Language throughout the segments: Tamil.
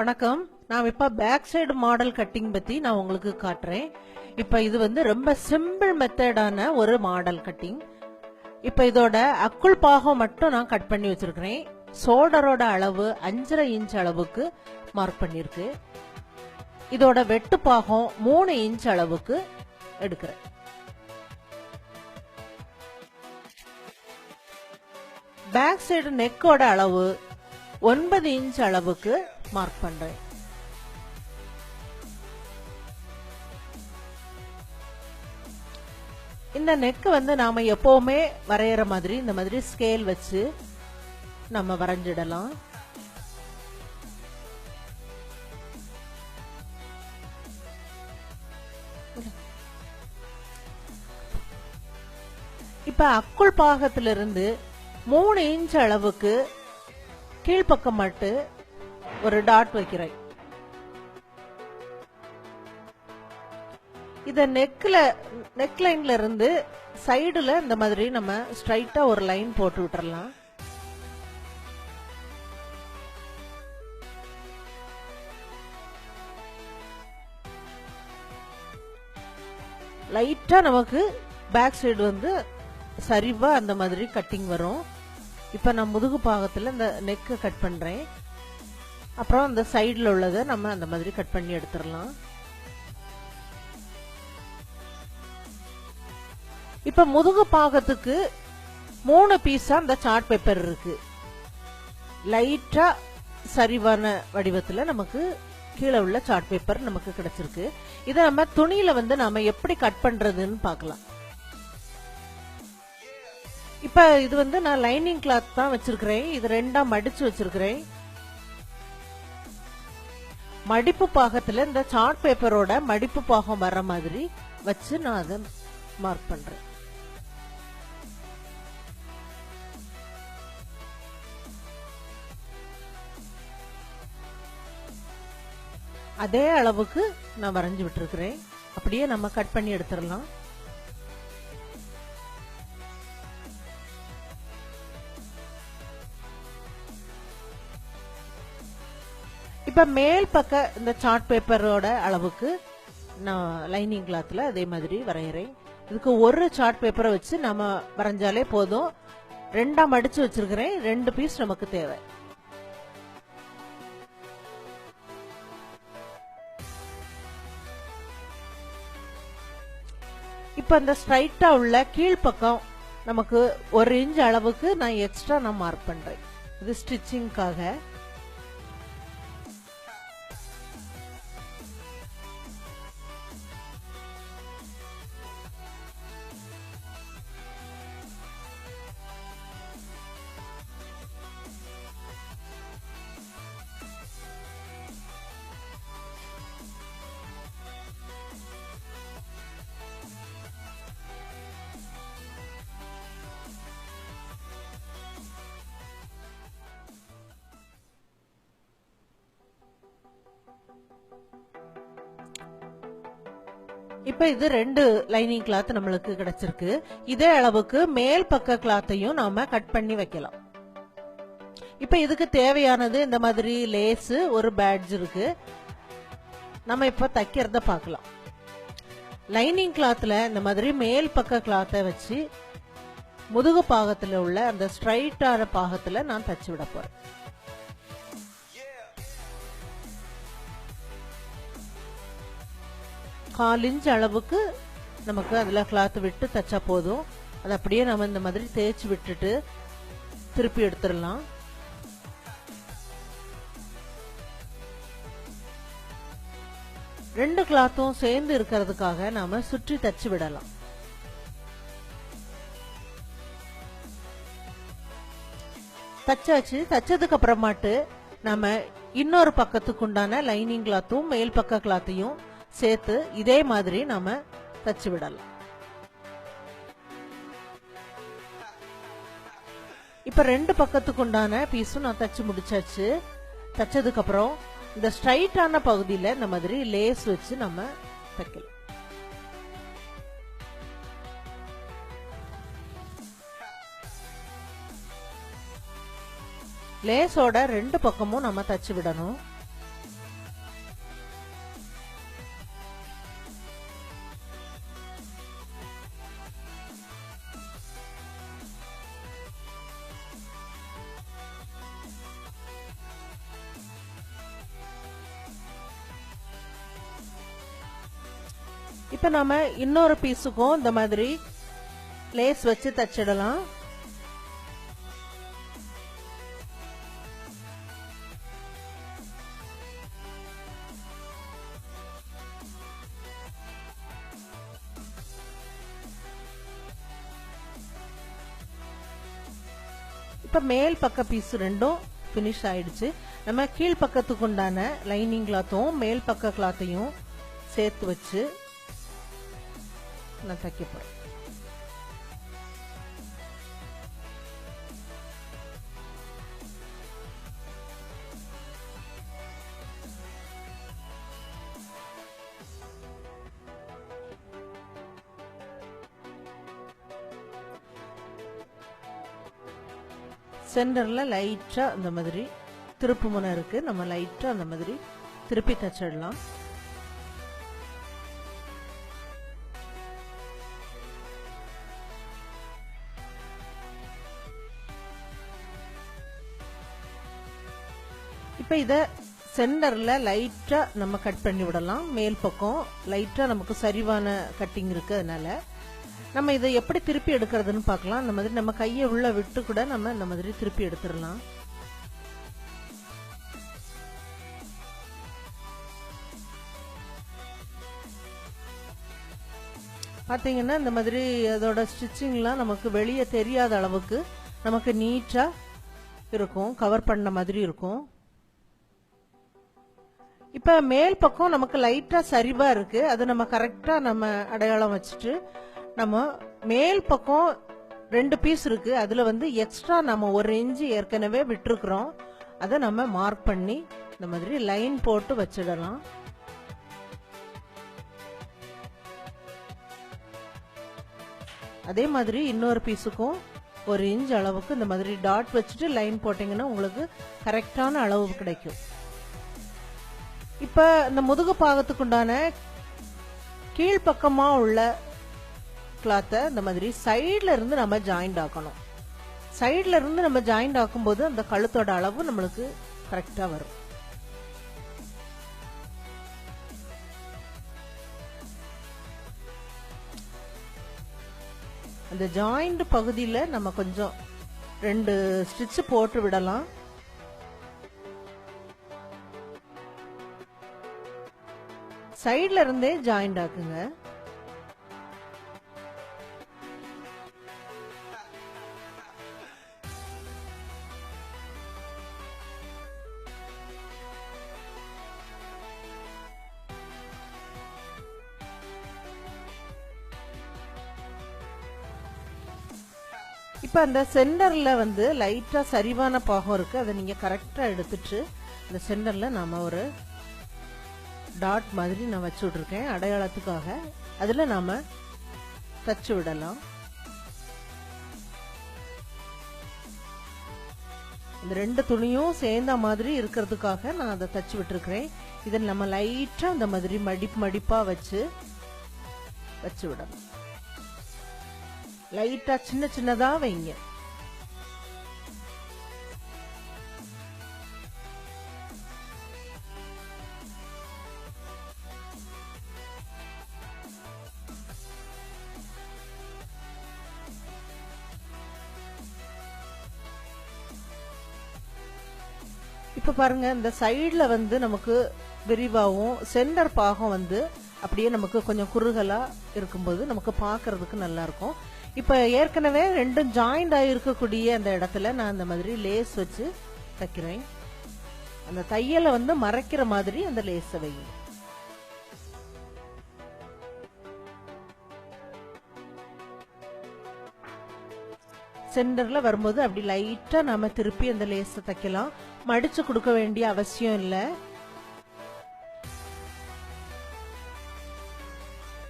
வணக்கம். நான் இப்ப பேக் சைடு மாடல் கட்டிங் பத்தி நான் உங்களுக்கு காட்டுறேன். இப்ப இது வந்து ரொம்ப சிம்பிள் மெத்தடான ஒரு மாடல் கட்டிங் இப்ப இதோட அக்குள் பாகம் மட்டும் நான் கட் பண்ணி வச்சிருக்கிறேன். சோல்டரோட அளவு அஞ்சரை இன்ச் அளவுக்கு மார்க் பண்ணிருக்கு இதோட வெட்டு பாகம் மூணு இன்ச் அளவுக்கு எடுக்கிறேன். பேக் சைடு நெக்கோட அளவு ஒன்பது இன்ச் அளவுக்கு மார்க் பண்றேன். இந்த நெக் வந்து நாம எப்பவுமே வரைகிற மாதிரி இந்த மாதிரி ஸ்கேல் வச்சு நம்ம வரைஞ்சிடலாம். இப்ப அக்குள் பாகத்திலிருந்து மூணு இன்ச் அளவுக்கு கீழ்ப்பக்கம் மட்டும் ஒரு டாட் வைக்கிறேன். இத நெக்ல நெக் லைன்ல இருந்து சைடுல இந்த மாதிரி நம்ம ஸ்ட்ரைட்டா ஒரு லைன் போட்டு விட்டுறலாம். லைட்டா நமக்கு பேக் சைடு வந்து சரிவா அந்த மாதிரி கட்டிங் வரும். இப்ப நான் முதுகு பாகத்துல இந்த நெக் கட் பண்றேன். அப்புறம் அந்த சைடில் உள்ளதை நம்ம அந்த மாதிரி கட் பண்ணி எடுத்துடலாம். இப்ப முதுகு பாகத்துக்கு மூணு பீஸாக அந்த சார்ட் பேப்பர் இருக்கு. லைட்டா சரிவான வடிவத்துல நமக்கு கீழே உள்ள சார்ட் பேப்பர் நமக்கு கிடைச்சிருக்கு. இதை நம்ம துணியில வந்து நாம எப்படி கட் பண்றதுன்னு பார்க்கலாம். இப்ப இது வந்து நான் லைனிங் கிளாத் தான் வச்சிருக்கிறேன். இது ரெண்டா மடிச்சு வச்சிருக்கிறேன். மடிப்பு பாகத்துல இந்த சார்ட் பேப்பரோட மடிப்பு பாகம் வர்ற மாதிரி வச்சு நான் அதை மார்க் பண்றேன். அதே அளவுக்கு நான் வரைஞ்சு விட்டுருக்கிறேன். அப்படியே நம்ம கட் பண்ணி எடுத்துடலாம். இப்போ மேல் பக்க இந்த சார்ட் பேப்பரோட அளவுக்கு நான் லைனிங் கிளாத்தில் அதே மாதிரி வரைகிறேன் இதுக்கு ஒரு சார்ட் பேப்பரை வச்சு நம்ம வரைஞ்சாலே போதும். ரெண்டாக மடித்து வச்சிருக்கிறேன். ரெண்டு பீஸ் நமக்கு தேவை. இப்போ இந்த ஸ்ட்ரைட்டா உள்ள கீழ்ப்பக்கம் நமக்கு ஒரு இன்ச் அளவுக்கு நான் எக்ஸ்ட்ரா நான் மார்க் பண்றேன். இது ஸ்டிச்சிங்காக இப்ப இது ரெண்டு லைனிங் கிளாத் நம்மளுக்கு கிடைச்சிருக்கு. இதே அளவுக்கு மேல் பக்க கிளாத்தையும் நாம கட் பண்ணி வைக்கலாம். இப்ப இதுக்கு தேவையானது இந்த மாதிரி லேஸ் ஒரு பேட்ஜ் இருக்கு. நம்ம இப்ப தைக்கிறத பார்க்கலாம். லைனிங் கிளாத்ல இந்த மாதிரி மேல் பக்க கிளாத்தை வச்சு முதுகு பாகத்துல உள்ள அந்த ஸ்ட்ரைட்டான பாகத்துல நான் தச்சு விட போறேன். கால் இன்ச் அளவுக்கு நமக்கு அதில் கிளாத் விட்டு தைச்சா போதும். அது அப்படியே நம்ம இந்த மாதிரி தேய்ச்சி விட்டுட்டு திருப்பி எடுத்துடலாம். ரெண்டு கிளாத்தும் சேர்ந்து இருக்கிறதுக்காக நாம சுற்றி தச்சு விடலாம். தச்சாச்சு. தச்சதுக்கு அப்புறமாட்டு நம்ம இன்னொரு பக்கத்துக்கு உண்டான லைனிங் கிளாத்தும் மேல் பக்க கிளாத்தையும் சேர்த்து இதே மாதிரி நம்ம தச்சு விடலாம். இப்ப ரெண்டு பக்கத்துக்கு உண்டான பீஸும் நான் தச்சு முடிச்சாச்சு. தச்சதுக்கு அப்புறம் இந்த ஸ்ட்ரைட்டான பகுதியில இந்த மாதிரி லேஸ் வச்சு நம்ம தைக்கலாம். லேஸோட ரெண்டு பக்கமும் நம்ம தச்சு விடணும். இப்போ நாம இன்னொரு பீஸுக்கும் இந்த மாதிரி லேஸ் வச்சு தச்சிடலாம். இப்போ மேல் பக்க பீஸ் ரெண்டும் ஃபினிஷ் ஆயிடுச்சு. நம்ம கீழ் பக்கத்துக்கு உண்டான லைனிங் கிளாத்தும் மேல் பக்க கிளாத்தையும் சேர்த்து வச்சு நான் தைக்க போறேன் சென்டர்ல லைட்டா அந்த மாதிரி திருப்பு முனை இருக்கு. நம்ம லைட்டா அந்த மாதிரி திருப்பி தச்சிடலாம். இப்ப இத சென்டர்ல லைட்டா நம்ம கட் பண்ணி விடலாம். மேல் பக்கம் லைட்டா நமக்கு சரிவான கட்டிங் இருக்கு அதனால நம்ம இதை எப்படி திருப்பி எடுக்கிறதுன்னு பார்க்கலாம். அந்த மாதிரி நம்ம கையை உள்ள விட்டு கூட நம்ம இந்த மாதிரி திருப்பி எடுத்துடலாம். பார்த்தீங்கன்னா இந்த மாதிரி அதோட ஸ்டிச்சிங்லாம் நமக்கு வெளியே தெரியாத அளவுக்கு நமக்கு நீட்டாக இருக்கும். கவர் பண்ண மாதிரி இருக்கும். இப்போ மேல் பக்கம் நமக்கு லைட்டாக சரிவாக இருக்கு. அதை நம்ம கரெக்டாக நம்ம அடையாளம் வச்சுட்டு நம்ம மேல் பக்கம் ரெண்டு பீஸ் இருக்கு. அதுல வந்து எக்ஸ்ட்ரா நம்ம ஒரு இன்ச்சு ஏற்கனவே விட்டுருக்குறோம். அதை நம்ம மார்க் பண்ணி இந்த மாதிரி லைன் போட்டு வச்சிடலாம். அதே மாதிரி இன்னொரு பீஸுக்கும் ஒரு இன்ச் அளவுக்கு இந்த மாதிரி டாட் வச்சுட்டு லைன் போட்டிங்கன்னா உங்களுக்கு கரெக்டான அளவு கிடைக்கும். இப்ப இந்த முதுகு பாகத்துக்குண்டான உண்டான உள்ள கிளாத்தை இந்த மாதிரி சைடில் இருந்து நம்ம ஜாயிண்ட் ஆக்கணும். சைடில் இருந்து நம்ம ஜாயிண்ட் ஆக்கும்போது அந்த கழுத்தோட அளவு நம்மளுக்கு கரெக்டாக வரும். அந்த ஜாயிண்ட் பகுதியில் நம்ம கொஞ்சம் ரெண்டு ஸ்டிச்சு போட்டு விடலாம். சைடில் இருந்தே ஜாயிண்ட் ஆக்குங்க. இப்போ அந்த சென்டரில் வந்து லைட்டாக சரிவான பாகம் இருக்குது அதை நீங்கள் கரெக்டாக எடுத்துட்டு அந்த சென்டரில் நாம் ஒரு டாட் மாதிரி நான் வச்சு விட்ருக்கேன் அடையாளத்துக்காக. அதில் நாம் தச்சு விடலாம். இந்த ரெண்டு துணியும் சேர்ந்த மாதிரி இருக்கிறதுக்காக நான் அதை தச்சு விட்டுருக்கிறேன். இதை நம்ம லைட்டாக அந்த மாதிரி மடிப்பு மடிப்பாக வச்சு வச்சு விடணும் லைட்டாக சின்ன சின்னதாக வைங்க. பாருங்க இந்த சைடுல வந்து நமக்கு விரிவாகவும் சென்டர் பாகம் வந்து அப்படியே நமக்கு கொஞ்சம் குறுகலா இருக்கும்போது நமக்கு பாக்குறதுக்கு நல்லா இருக்கும் இப்ப ஏற்கனவே ரெண்டும் ஜாயிண்ட் ஆகிருக்கக்கூடிய அந்த இடத்துல நான் அந்த மாதிரி லேஸ் வச்சு தைக்கிறேன். அந்த தையலை வந்து மறைக்கிற மாதிரி அந்த லேஸை வைங்க சென்டர்ல வரும்போது அப்படி லைட்டா நாம திருப்பி அந்த லேஸை தைக்கலாம். மடிச்சு கொடுக்க வேண்டிய அவசியம் இல்லை.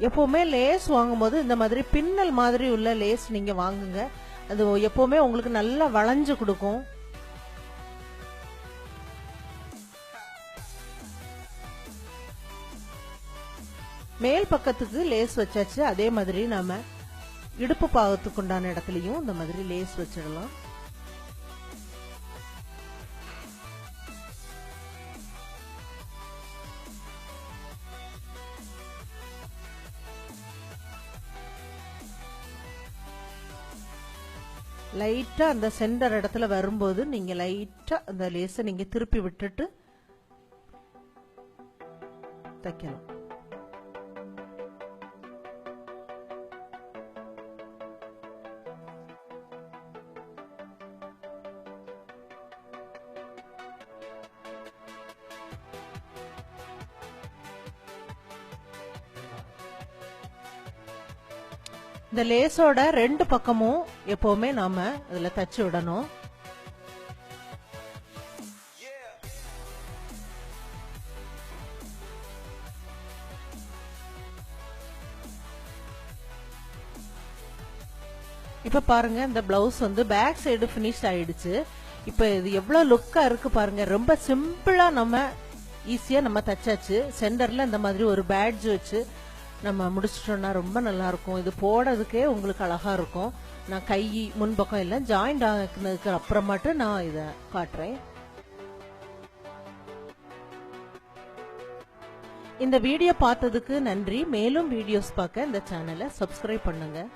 எப்பவுமே லேஸ் வாங்கும்போது இந்த மாதிரி பின்னல் மாதிரி உள்ள லேஸ் நீங்க வாங்குங்க. அது எப்பவுமே உங்களுக்கு நல்லா வளைஞ்சு கொடுக்கும். மேல் பக்கத்துக்கு லேஸ் வச்சாச்சு அதே மாதிரி நாம இடுப்பு பாகத்துக்குண்டான உண்டான இடத்துலயும் இந்த மாதிரி லேஸ் வச்சிடலாம். லைட்டாக அந்த சென்டர் இடத்துல வரும்போது நீங்கள் லைட்டாக அந்த லேஸை நீங்கள் திருப்பி விட்டுட்டு தைக்கலாம் இந்த லேஸோட ரெண்டு பக்கமும் எப்பவுமே நாம இதுல தச்சு விடணும். இப்ப பாருங்க இந்த பிளவுஸ் வந்து பேக் சைடு ஃபினிஷ் ஆயிடுச்சு. இப்ப இது எவ்வளவு லுக்கா இருக்கு பாருங்க ரொம்ப சிம்பிளா நம்ம ஈஸியா நம்ம தச்சாச்சு. சென்டர்ல இந்த மாதிரி ஒரு பேட்ஜ் வச்சு நம்ம முடிச்சிட்டோம்னா ரொம்ப நல்லா இருக்கும் இது போடுறதுக்கே உங்களுக்கு அழகா இருக்கும். நான் கை முன்பக்கம் எல்லாம் ஜாயிண்ட் ஆகினதுக்கு அப்புறமாட்டு நான் இதை காட்டுறேன். இந்த வீடியோ பார்த்ததுக்கு நன்றி. மேலும் வீடியோஸ் பார்க்க இந்த சேனலை சப்ஸ்கிரைப் பண்ணுங்கள்